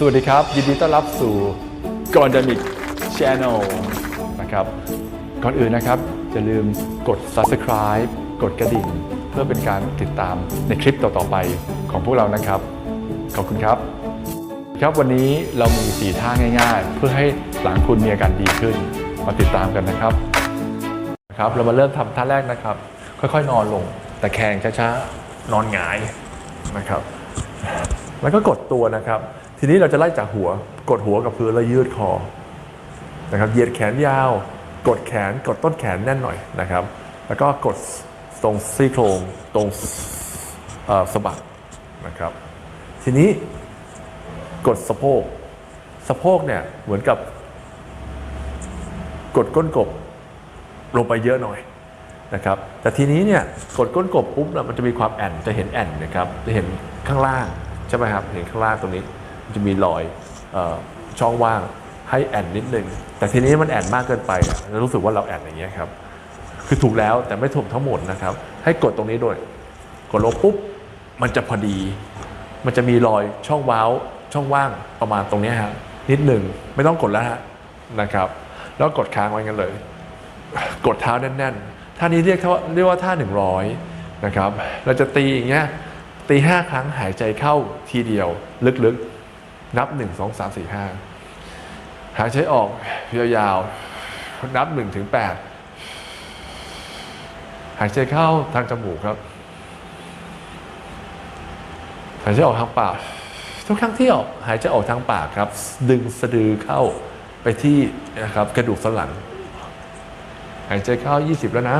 สวัสดีครับ ยินดีต้อนรับสู่ g o n d a m i c Channel นะครับก่อนอื่นนะครับอย่าลืมกด subscribe กดกระดิ่ง เพื่อเป็นการติดตามในคลิปต่อ ๆ ไปของพวกเรานะครับ ขอบคุณครับ ครับวันนี้เรามี4ท่าง่ายๆ เพื่อให้หลังคุณมีอาการดีขึ้น มาติดตามกันนะครับครับเรามาเริ่มทำท่าแรกนะครับ ค่อยๆ นอนลงตะแคงช้าๆนอนหงายนะครับ แล้วก็กดตัวนะครับ ทีนี้เราจะไล่จากหัว กดหัวกับพื้นแล้วยืดคอนะครับเหยียดแขนยาว กดแขนกดต้นแขนแน่นหน่อยนะครับ แล้วก็กดตรงซี่โครงตรงสะบักนะครับ ทีนี้กดสะโพกสะโพกเนี่ยเหมือนกับ กดก้นกบลงไปเยอะหน่อยนะครับ แต่ทีนี้เนี่ยกดก้นกบปุ๊บเนี่ยมันจะมีความแอนจะเห็นแอนนะครับจะเห็นข้างล่างใช่ไหมครับเห็นข้างล่างตรงนี้ จะมีรอยออช่องว่างให้แอนนิดนึง แต่ทีนี้มันแอนมากเกินไปอะเรารู้สึกว่าเราแอนอย่างเงี้ยครับคือถูกแล้วแต่ไม่ถูกทั้งหมดนะครับ ให้กดตรงนี้ด้วย กดลงปุ๊บมันจะพอดี มันจะมีรอยช่องว้าวช่องว่างประมาณตรงนี้ฮะนิดหนึ่งไม่ต้องกดแล้วฮะนะครับ แล้วกดค้างไว้กันเลย กดเท้าแน่นๆท่านี้เรียกว่าเรียกว่าท่า 100 นะครับ เราจะตีอย่างเงี้ยตี 5 ครั้งหายใจเข้าทีเดียวลึกๆ นับ 1 2 3 4 5 หายใจออกยาวๆ นับ1ถึง8หายใจเข้าทางจมูกครับ หายใจออกทางปาก ทุกครั้งที่ออกหายใจออกทางปากครับ ดึงสะดือเข้าไปที่นะครับกระดูกสันหลัง หายใจเข้า 20 แล้วนะ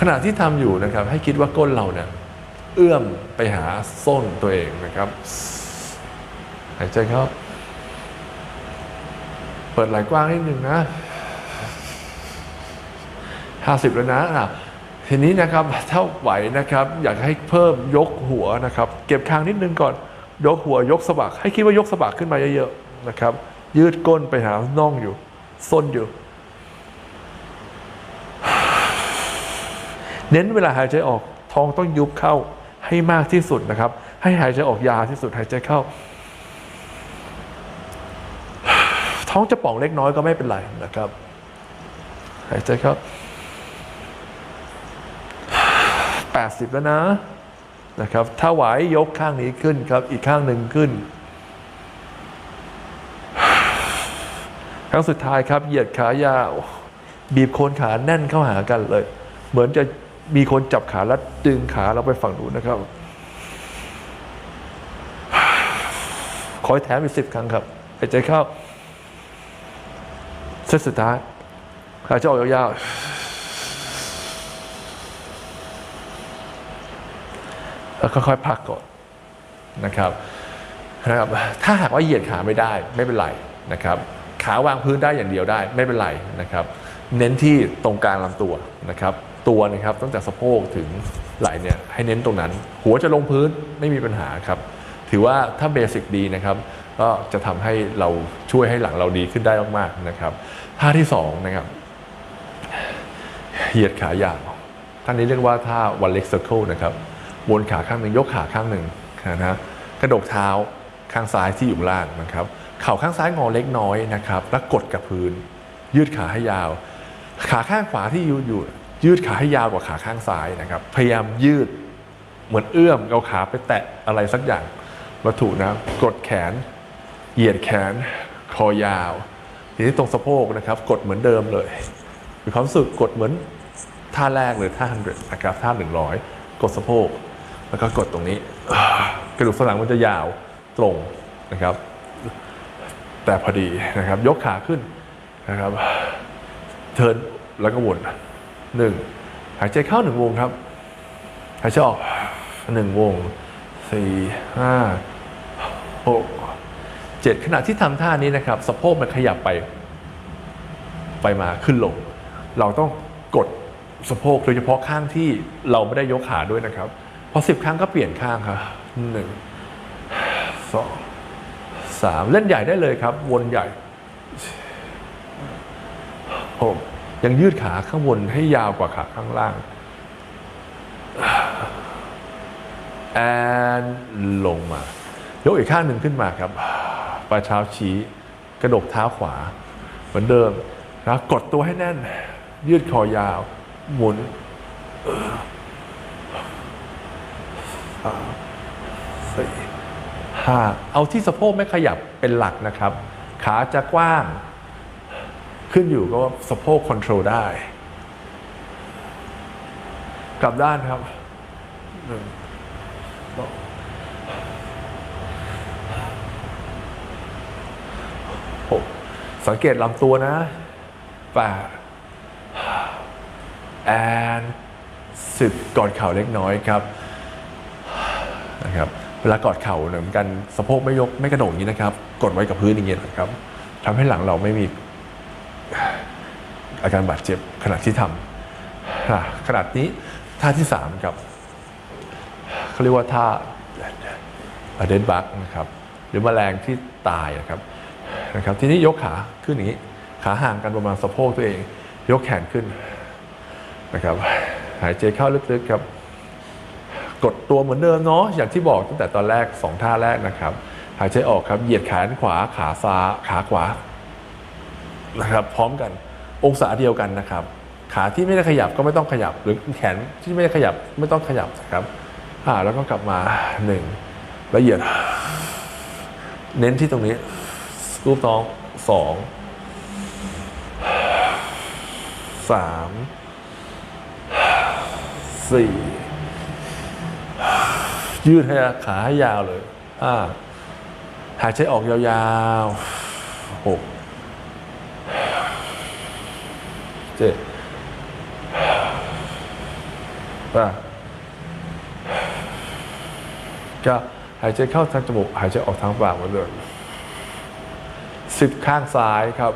ขณะที่ทำอยู่นะครับ ให้คิดว่าก้นเราเนี่ย เอื้อมไปหาส้นตัวเองนะครับ หายใจเข้า เปิดไหล่กว้างนิดนึงนะ50แล้วนะอะทีนี้นะครับถ้าไหวนะครับ อยากให้เพิ่มยกหัวนะครับ เก็บคางนิดนึงก่อน ยกหัวยกสะบัก ให้คิดว่ายกสะบักขึ้นมาเยอะๆนะครับ ยืดก้นไปหาน่องอยู่ส้นอยู่ เน้นเวลาหายใจออกท้องต้องยุบเข้า ให้มากที่สุดนะครับ ให้หายใจออกยาวที่สุดหายใจเข้า ท้องจะป่องเล็กน้อยก็ไม่เป็นไรนะครับ หายใจเข้า80 แล้วนะนะครับ ถ้าไหวยกข้างนี้ขึ้นครับ อีกข้างหนึ่งขึ้น ครั้งสุดท้ายครับ เหยียดขายาว บีบโคนขาแน่นเข้าหากันเลย เหมือนจะ มีคนจับขาแล้วดึงขาเราไปฝั่งนู้นนะครับ ขอให้แถมอีกสิบครั้งครับหายใจเข้าเซตสุดท้ายหายใจออกยาวๆแล้วค่อยๆพักก่อนนะครับนะครับ ถ้าหากว่าเหยียดขาไม่ได้ไม่เป็นไรนะครับ ขาวางพื้นได้อย่างเดียวได้ไม่เป็นไรนะครับ เน้นที่ตรงกลางลำตัวนะครับ ตัวนะครับตั้งแต่สะโพกถึงไหล่เนี่ยให้เน้นตรงนั้น หัวจะลงพื้นไม่มีปัญหาครับ ถือว่าถ้าเบสิกดีนะครับก็จะทำให้เราช่วยให้หลังเราดีขึ้นได้มากๆนะครับท่าที่สองนะครับเหยียดขายาวท่านนี้เรียกว่าท่า one leg circle นะครับวนขาข้างหนึ่งยกขาข้างหนึ่งนะฮะกระดกเท้าข้างซ้ายที่อยู่ล่างนะครับเข่าข้างซ้ายงอเล็กน้อยนะครับ แล้วกดกับพื้น ยืดขาให้ยาว ขาข้างขวาที่ยืดอยู่ ยืดขาให้ยาวกว่าขาข้างซ้ายนะครับ พยายามยืดเหมือนเอื้อมเอาขาไปแตะอะไรสักอย่างวัตถุนะกดแขน เหยียดแขน คอยาว ทีนี้ตรงสะโพกนะครับ กดเหมือนเดิมเลยมีความสึกกดเหมือนท่าแรกเลยท่า100นะครับท่า100กดสะโพก แล้วก็กดตรงนี้ กระดูกสันหลังมันจะยาวตรงนะครับ แต่พอดีนะครับ ยกขาขึ้นนะครับ เทินแล้วก็วน หนึ่งหายใจเข้าหนึ่งวงครับ หายใจออกหนึ่งวงสี่ห้าหกเจ็ดขณะที่ทำท่านี้นะครับสะโพกมันขยับไป ไปมาขึ้นลง เราต้องกดสะโพกโดยเฉพาะข้างที่เราไม่ได้ยกขาด้วยนะครับ พอสิบครั้งก็เปลี่ยนข้างครับหนึ่งสองสามเล่นใหญ่ได้เลยครับ วนใหญ่หก ยังยืดขาข้างบนให้ยาวกว่าขาข้างล่างแอนลงมา ยกอีกข้างหนึ่งขึ้นมาครับ ปลายเท้าชี้กระดกเท้าขวา เหมือนเดิมนะกดตัวให้แน่น ยืดคอยาว หมุนสี่ห้า เอาที่สะโพกไม่ขยับเป็นหลักนะครับ ขาจะกว้าง ขึ้นอยู่ก็ว่าสะโพกคอนโทรลได้ กลับด้านครับหนึ่งหกสังเกตลำตัวนะแปดแอนสิบกอดเข่าเล็กน้อยครับนะครับเวลากอดเข่าเนี่ยเหมือนกันสะโพกไม่ยกไม่กระโดดอย่างนี้นะครับ กดไว้กับพื้นอย่างเงี้ยนะครับทำให้หลังเราไม่มี อาการบาดเจ็บขณะที่ทำขนาดนี้ท่าที่สามครับเขาเรียกว่าท่าเดนบักนะครับหรือแมลงที่ตายนะครับนะครับ ทีนี้ยกขาขึ้นอย่างนี้ ขาห่างกันประมาณสะโพกตัวเอง ยกแขนขึ้นนะครับ หายใจเข้าลึกๆครับ กดตัวเหมือนเดิมเนาะอย่างที่บอกตั้งแต่ตอนแรกสองท่าแรกนะครับ หายใจออกครับเหยียดแขนขวาขาซ้ายขาขวานะครับ พร้อมกัน องศาเดียวกันนะครับ ขาที่ไม่ได้ขยับก็ไม่ต้องขยับ หรือแขนที่ไม่ได้ขยับไม่ต้องขยับนะครับอ่าแล้วก็กลับมาหนึ่งละเอียด เน้นที่ตรงนี้รูปท้องสองสามสี่ยืดให้ขาให้ยาวเลยห้าหายใจออกยาวๆหก เจ็ดแปดเก้าหายใจเข้าทางจมูก หายใจออกทางปากเหมือนเดิมสิบข้างซ้ายครับ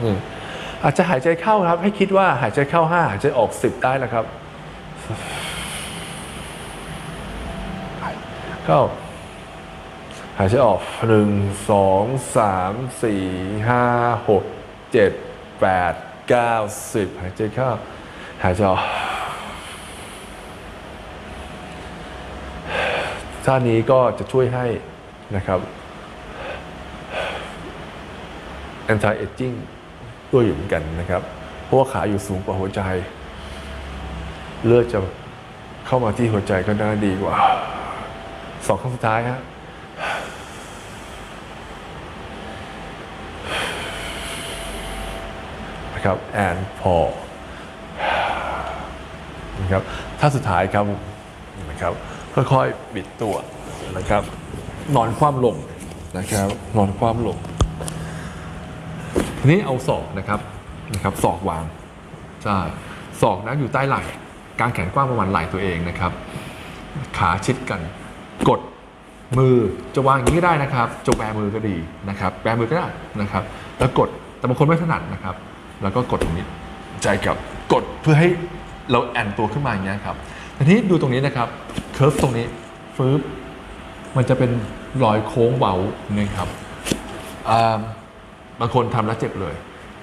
อืมอาจจะหายใจเข้าครับ ให้คิดว่าหายใจเข้าห้าหายใจออกสิบได้นะครับ เข้า หายใจออกหนึ่งสองสามสี่ห้าหก เจ็ดแปดเก้าสิบหายใจเข้าหายใจออกท่านี้ก็จะช่วยให้นะครับ anti aging ด้วยอยู่เหมือนกันนะครับ เพราะว่าขาอยู่สูงกว่าหัวใจ เลือดจะเข้ามาที่หัวใจก็น่าดีกว่าสองครั้งสุดท้ายฮะ นะ ครับแอนพอนะครับท่าสุดท้ายครับนะครับค่อยๆบิดตัวนะครับนอนคว่ำลงนะครับนอนคว่ำลงทีนี้เอาศอกนะครับนะครับศอกวางใช่ศอกนะอยู่ใต้ไหล่กางแขนกว้างประมาณไหล่ตัวเองนะครับ ขาชิดกัน กดมือจะวางอย่างนี้ก็ได้นะครับจะแบมือก็ดีนะครับ แบมือก็ได้นะครับ แล้วกดแต่บางคนไม่ถนัดนะครับ แล้วก็กดตรงนี้ใจกับกดเพื่อให้เราแอนตัวขึ้นมาอย่างเงี้ยครับทีนี้ดูตรงนี้นะครับเคิร์ฟตรงนี้ฟืบมันจะเป็นรอยโค้งเบานะครับบางคนทำแล้วเจ็บเลย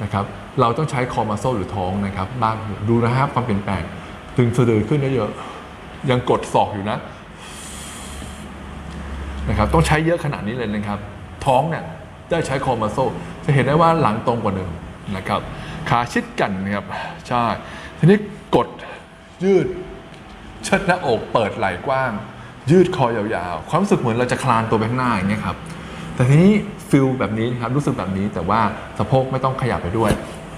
นะครับ เราต้องใช้คอมาโซหรือท้องนะครับบ้างดูนะครับความเปลี่ยนแปลงตึงสะดือขึ้นเยอะๆยังกดศอกอยู่นะนะครับต้องใช้เยอะขนาดนี้เลยนะครับ ท้องเนี่ยได้ใช้คอมาโซจะเห็นได้ว่าหลังตรงกว่าเดิมนะครับ ขาชิดกันนะครับใช่ทีนี้กดยืด เชิดหน้าอกเปิดไหล่กว้าง ยืดคอยาวๆ ความรู้สึกเหมือนเราจะคลานตัวไปข้างหน้าอย่างเงี้ยครับแต่ทีนี้ฟิลแบบนี้นะครับรู้สึกแบบนี้แต่ว่าสะโพกไม่ต้องขยับไปด้วย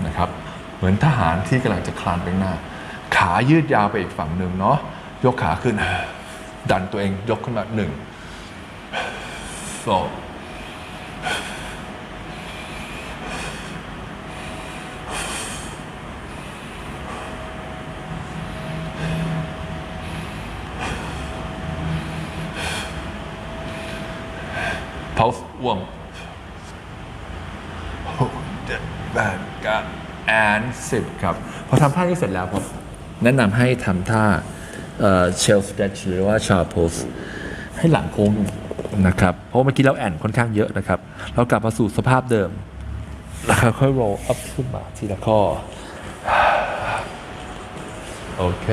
นะครับ เหมือนทหารที่กำลังจะคลานไปข้างหน้า ขายืดยาวไปอีกฝั่งหนึ่งเนาะยกขาขึ้น ดันตัวเองยกขึ้นมาหนึ่งสอง เพาส์ว่วงหกเจ็ดแปดเก้าแอนสิบครับ พอทำท่านี้เสร็จแล้วผมแนะนำให้ทำท่าเชลสเตชหรือว่าชาโพสให้หลังโค้งนะครับ เพราะเมื่อกี้เราแอนค่อนข้างเยอะนะครับ เรากลับมาสู่สภาพเดิมนะครับค่อย roll up ขึ้นมาทีละข้อ โอเค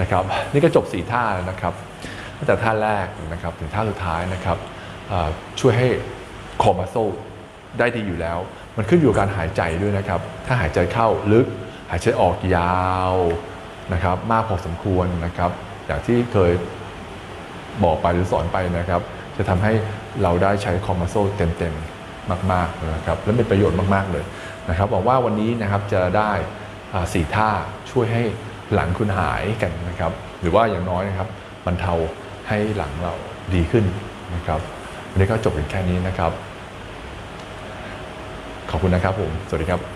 นะครับ นี่ก็จบ4ท่าแล้วนะครับตั้งแต่ท่าแรกนะครับ ถึงท่าสุดท้ายนะครับอ่า ช่วยให้คอมัสโซได้ดีอยู่แล้ว มันขึ้นอยู่กับการหายใจด้วยนะครับ ถ้าหายใจเข้าลึก หายใจออกยาวนะครับมากพอสมควรนะครับ อย่างที่เคยบอกไปหรือสอนไปนะครับ จะทำให้เราได้ใช้คอมัสโซเต็มๆมากๆนะครับ และเป็นประโยชน์มากๆเลยนะครับหวังว่าวันนี้นะครับจะได้สี่ท่าช่วยให้หลังคุณหายกันนะครับ หรือว่าอย่างน้อยนะครับบรรเทาให้หลังเราดีขึ้นนะครับ วันนี้ก็จบกันแค่นี้นะครับ ขอบคุณนะครับผม สวัสดีครับ